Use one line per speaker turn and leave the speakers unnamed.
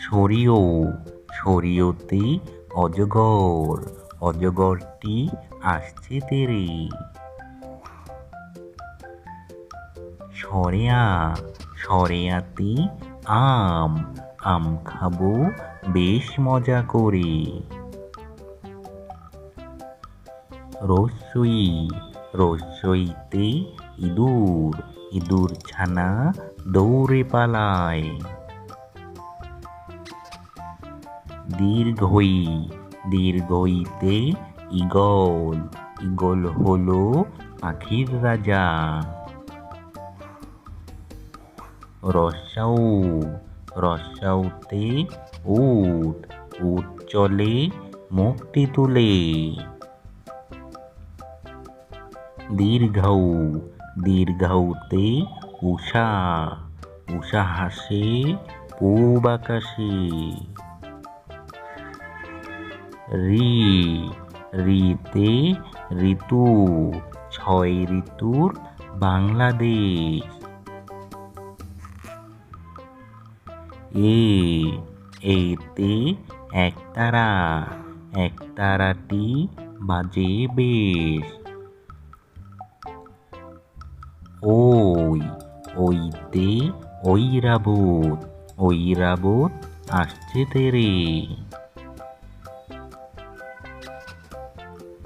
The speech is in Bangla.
সরিও সরিওতে অজগর, অজগরটি আসছে তেরে। সরেয়া, সরেয়াতে আম আম খাব বেশ মজা করে। রসই, রসইতে ইঁদুর ইঁদুর ছানা দৌড়ে পালায়। দীর্ঘই, দীর্ঘইতে ইগল ইগল হলো পাখির রাজা। রসাউ রসাউতে উট উট চলে মুখটি তুলে। দীর্ঘৌ দীর্ঘৌতে উষা উষা হাসে পূব আকাশে। রি, রিতে ঋতু, ছয় ঋতুর বাংলাদেশ। এ, এতে একতারা একতারাটি বাজে বেশ। ওই, ওইতে ঐরাবত ঐরাবত আসছে তেরে।